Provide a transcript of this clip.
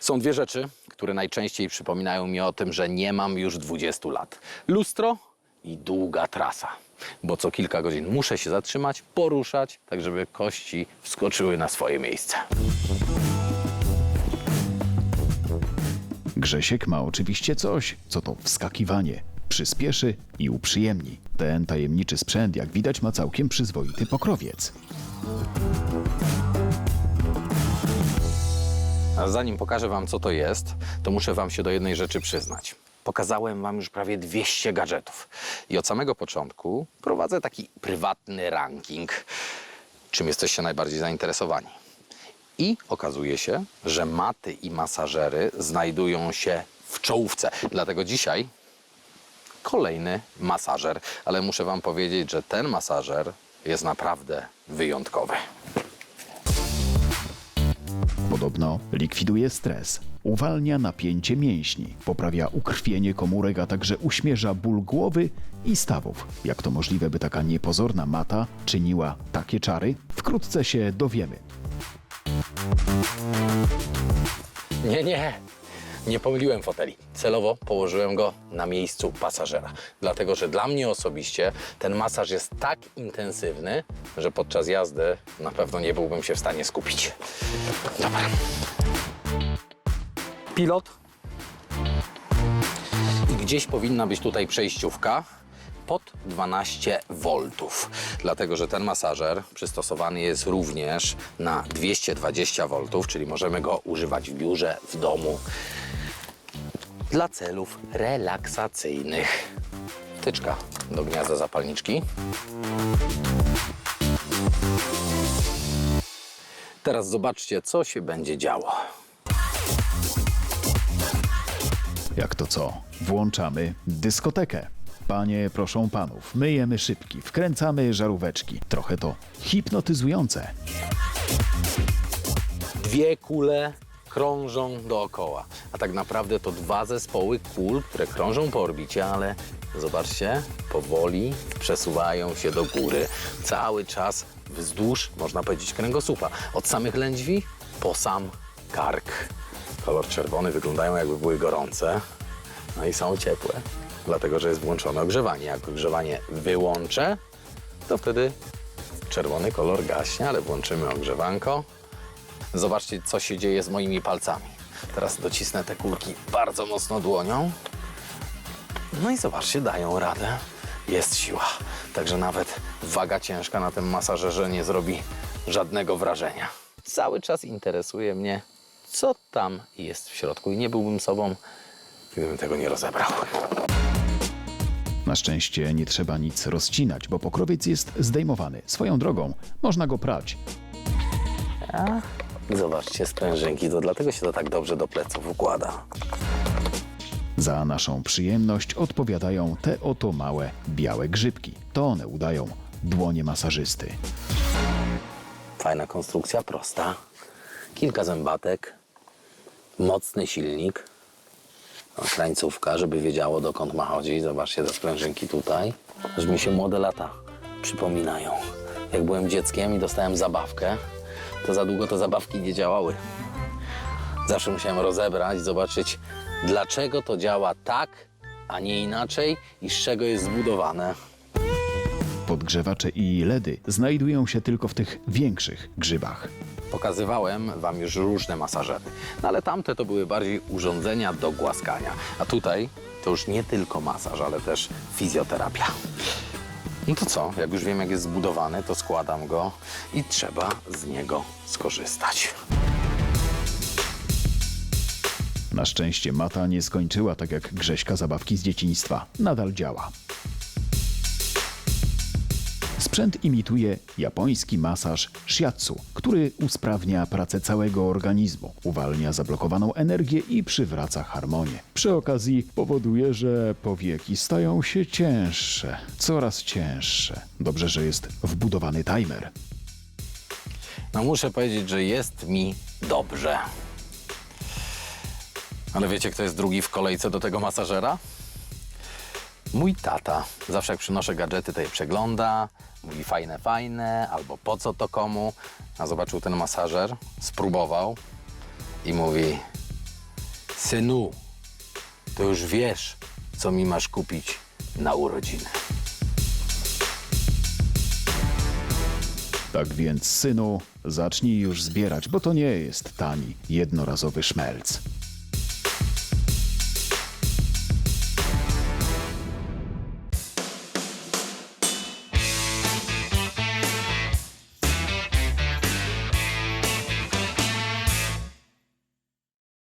Są dwie rzeczy, które najczęściej przypominają mi o tym, że nie mam już 20 lat. Lustro i długa trasa. Bo co kilka godzin muszę się zatrzymać, poruszać, tak żeby kości wskoczyły na swoje miejsce. Grzesiek ma oczywiście coś, co to wskakiwanie. Przyspieszy i uprzyjemni. Ten tajemniczy sprzęt, jak widać, ma całkiem przyzwoity pokrowiec. A zanim pokażę Wam, co to jest, to muszę Wam się do jednej rzeczy przyznać. Pokazałem Wam już prawie 200 gadżetów. I od samego początku prowadzę taki prywatny ranking, czym jesteście najbardziej zainteresowani. I okazuje się, że maty i masażery znajdują się w czołówce. Dlatego dzisiaj kolejny masażer. Ale muszę Wam powiedzieć, że ten masażer jest naprawdę wyjątkowy. Podobno likwiduje stres, uwalnia napięcie mięśni, poprawia ukrwienie komórek, a także uśmierza ból głowy i stawów. Jak to możliwe, by taka niepozorna mata czyniła takie czary? Wkrótce się dowiemy. Nie, nie. Nie pomyliłem foteli. Celowo położyłem go na miejscu pasażera. Dlatego, że dla mnie osobiście ten masaż jest tak intensywny, że podczas jazdy na pewno nie byłbym się w stanie skupić. Dobra. Pilot. I gdzieś powinna być tutaj przejściówka pod 12 V. Dlatego, że ten masażer przystosowany jest również na 220 V, czyli możemy go używać w biurze, w domu dla celów relaksacyjnych. Wtyczka do gniazda zapalniczki. Teraz zobaczcie, co się będzie działo. Jak to co? Włączamy dyskotekę. Panie, proszą panów, myjemy szybki, wkręcamy żaróweczki. Trochę to hipnotyzujące. Dwie kule krążą dookoła. A tak naprawdę to dwa zespoły kul, które krążą po orbicie, ale zobaczcie, powoli przesuwają się do góry. Cały czas wzdłuż, można powiedzieć, kręgosłupa. Od samych lędźwi po sam kark. Kolor czerwony wyglądają jakby były gorące, no i są ciepłe, dlatego że jest włączone ogrzewanie. Jak ogrzewanie wyłączę, to wtedy czerwony kolor gaśnie, ale włączymy ogrzewanko. Zobaczcie, co się dzieje z moimi palcami. Teraz docisnę te kulki bardzo mocno dłonią. No i zobaczcie, dają radę. Jest siła. Także nawet waga ciężka na tym masażerze nie zrobi żadnego wrażenia. Cały czas interesuje mnie, co tam jest w środku. I nie byłbym sobą, gdybym tego nie rozebrał. Na szczęście nie trzeba nic rozcinać, bo pokrowiec jest zdejmowany. Swoją drogą można go prać. Zobaczcie, sprężynki, to dlatego się to tak dobrze do pleców układa. Za naszą przyjemność odpowiadają te oto małe białe grzybki. To one udają dłonie masażysty. Fajna konstrukcja, prosta. Kilka zębatek, mocny silnik, no, krańcówka, żeby wiedziało dokąd ma chodzić. Zobaczcie te sprężynki tutaj. Aż mi się młode lata przypominają. Jak byłem dzieckiem i dostałem zabawkę, to za długo te zabawki nie działały. Zawsze musiałem rozebrać, zobaczyć dlaczego to działa tak, a nie inaczej i z czego jest zbudowane. Podgrzewacze i LEDy znajdują się tylko w tych większych grzybach. Pokazywałem Wam już różne masażery, no ale tamte to były bardziej urządzenia do głaskania, a tutaj to już nie tylko masaż, ale też fizjoterapia. No to co, jak już wiem jak jest zbudowany, to składam go i trzeba z niego skorzystać. Na szczęście mata nie skończyła tak jak Grześka zabawki z dzieciństwa. Nadal działa. Sprzęt imituje japoński masaż shiatsu, który usprawnia pracę całego organizmu, uwalnia zablokowaną energię i przywraca harmonię. Przy okazji powoduje, że powieki stają się cięższe, coraz cięższe. Dobrze, że jest wbudowany timer. No muszę powiedzieć, że jest mi dobrze. Ale wiecie, kto jest drugi w kolejce do tego masażera? Mój tata zawsze jak przynoszę gadżety, to je przegląda, mówi fajne, fajne, albo po co to komu. A zobaczył ten masażer, spróbował i mówi: Synu, to już wiesz, co mi masz kupić na urodziny. Tak więc, synu, zacznij już zbierać, bo to nie jest tani, jednorazowy szmelc.